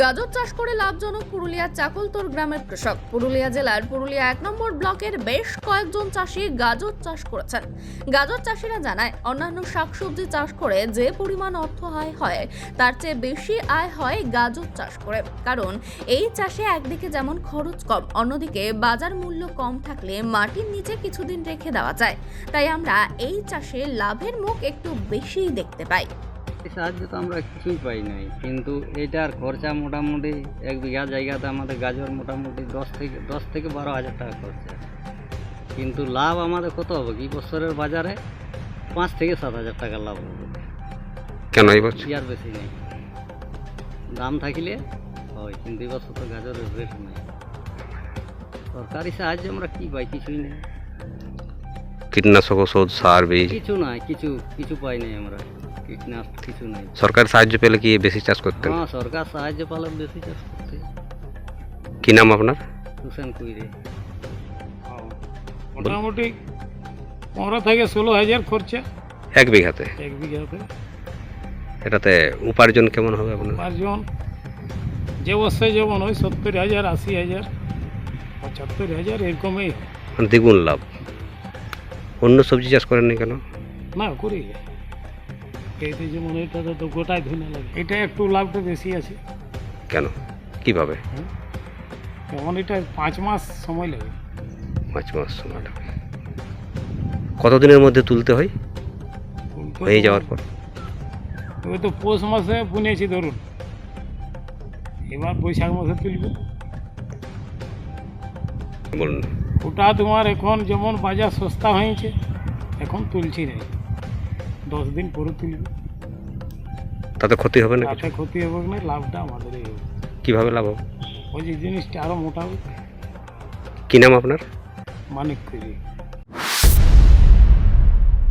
গাজর চাষ করে লাভজনক পুরুলিয়ার চাকলতোর গ্রামের কৃষক। পুরুলিয়া জেলার পুরুলিয়া এক নম্বর ব্লকের বেশ কয়েকজন চাষি গাজর চাষ করেছেন। গাজর চাষিরা জানায়, অন্যান্য শাকসবজি চাষ করে যে পরিমাণ অর্থ আয় হয়, তার চেয়ে বেশি আয় হয় গাজর চাষ করে। কারণ, এই চাষে একদিকে যেমন খরচ কম, অন্যদিকে বাজার মূল্য কম থাকলে মাটির নিচে কিছুদিন রেখে দেওয়া যায়। তাই আমরা এই চাষে লাভের মুখ একটু বেশিই দেখতে পাই। সাহায্য তো আমরা কিছুই পাই নাই। কিন্তু এটার খরচা মোটামুটি এক বিঘা জায়গাতে আমাদের গাজর মোটামুটি দশ থেকে দশ থেকে বারো হাজার টাকা খরচা কিন্তু লাভ আমাদের কত হবে? কি বছরের বাজারে পাঁচ থেকে সাত হাজার টাকা লাভ হবে। কেন এই বছর? আর বেশি নেই। দাম থাকিলে হয় কিন্তু এই বছর তো গাজরের রেট নেই। সরকারি সাহায্য আমরা কি পাই? কিছুই নেই। কীটনাশক ওষুধ সার বীজ? কিছু নাই কিছু কিছু পাই নাই আমরা। কীটনাশক কিছু নাই। সরকার সাহায্য পেলে কি বেশি চাষ করতেন হ্যাঁ সরকার সাহায্য পালে বেশি চাষ করতে। কি নাম আপনার? হুসেন কুইরে। মোটামুটি পনেরো থেকে ষোলো হাজার খরচা। এক বিঘাতে? এক বিঘাতে। এটাতে উপার্জন কেমন হবে আপনার? উপার্জন যে বছরে যেমন ওই সত্তর হাজার আশি হাজার পঁচাত্তর হাজার এরকমই দ্বিগুণ লাভ। অন্য সবজি চাষ করেননি কেন? না করি। এইতে যেমন এটাতে তো গোটাই ধুনে লাগে। এটা একটু লাভটা বেশি আছে। কেন? কীভাবে? যেমন এটা পাঁচ মাস সময় লাগে। পাঁচ মাস সময় লাগে। কতদিনের মধ্যে তুলতে হয়? হয়ে যাওয়ার পর। ওই তো পৌষ মাসে বুনেছি ধরুন। এবার বৈশাখ মাসে তুলবে। বলুন। ওটা তোমার এখন যেমন বাজার সস্তা হয়েছে এখন তুলছি না। দশ দিন পরে তুলবে। তাতে ক্ষতি হবে না তাতে ক্ষতি হবে না লাভটা আমাদেরই হবে। কীভাবে লাভ হবে? ওই যে জিনিসটা আরও মোটা হবে। কি নাম আপনার? মানিক করি